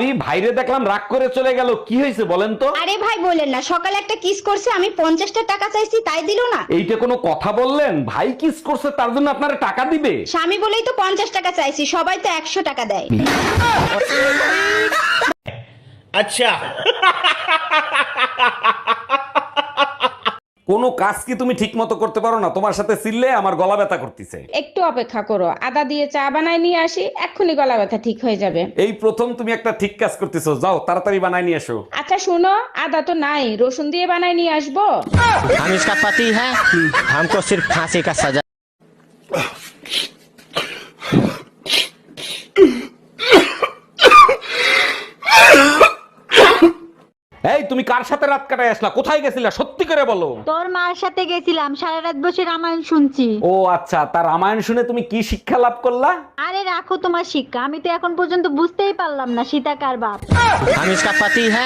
ভাবি ভাইরে দেখলাম রাগ করে চলে গেল। কি হয়েছে বলেন তো? আরে ভাই বলেন না। সকালে একটা কিস করছে আমি পঞ্চাশটা টাকা চাইছি তাই দিল না। এইটা কোনো কথা বললেন? ভাই কিস করছে তার জন্য আপনারা টাকা দিবে? স্বামী বলেই তো পঞ্চাশ টাকা চাইছি সবাই তো একশো টাকা দেয়। কোনো কাজ কি তুমি ঠিক মতো করতে পারো না তোমার সাথে চিল্লে আমার গলা ব্যথা করতেছে একটু অপেক্ষা করো আদা দিয়ে চা বানায় নিয়ে আসি এক্ষুনি গলা ব্যথা ঠিক হয়ে যাবে এই প্রথম তুমি একটা ঠিক কাজ করতেছো যাও তাড়াতাড়ি বানাই নিয়ে এসো আচ্ছা শুনো আদা তো নাই রসুন দিয়ে বানায় নিয়ে আসবো हम इसका पति है हमको सिर्फ फांसी का सजा এই তুমি কার সাথে রাত কাটায় আসলা কোথায় গেছিলা সত্যি করে বলো তোর মার সাথে গেছিলাম সারা রাত বসে রামায়ণ শুনছি ও আচ্ছা তার রামায়ণ শুনে তুমি কি শিক্ষা লাভ করলা আরে রাখো তোমার শিক্ষা আমি তো এখন পর্যন্ত বুঝতেই পারলাম না সীতা কার বাপ हम इसका पति है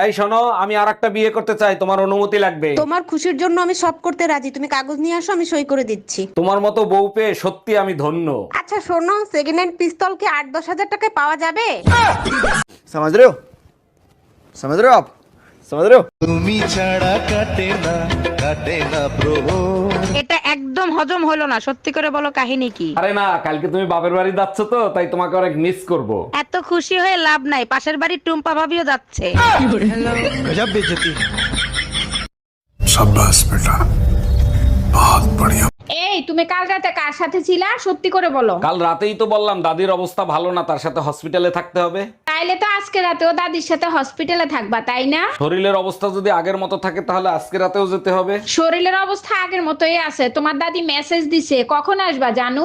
এই শোনো আমি আর একটা বিয়ে করতে চাই তোমার অনুমতি লাগবে। তোমার খুশির জন্য আমি সব করতে রাজি। তুমি কাগজ নিয়ে আসো আমি সই করে দিচ্ছি। তোমার মতো বউ পেয়ে সত্যি আমি ধন্য। আচ্ছা শোনো সেকেন্ড হ্যান্ড পিস্তল কি আট দশ হাজার টাকায় পাওয়া যাবে? সমাজ রেও সমাজ রেও আপ সমাজ রেও তুমি ছাড়া কাটে না কাটে না প্রভু। এটা একদম হজম হলো না। সত্যি করে বলো কাহিনী কি? আরে না কালকে তুমি বাপের বাড়ি যাচ্ছ তো তাই তোমাকে অনেক মিস করব। এত খুশি হয়ে লাভ নাই পাশের বাড়ির টুম্পা ভাবিও যাচ্ছে। এই তুমি কাল রাতে কার সাথে ছিলা সত্যি করে বলো কাল রাতেই তো বললাম দাদির অবস্থা ভালো না তার সাথে হসপিটালে থাকতে হবে তাইলে তো আজকে রাতেও দাদির সাথে হসপিটালে থাকবা তাই না শরীরের অবস্থা যদি আগের মতো থাকে তাহলে আজকে রাতেও যেতে হবে শরীরের অবস্থা আগের মতোই আছে তোমার দাদি মেসেজ দিছে কখন আসবা জানু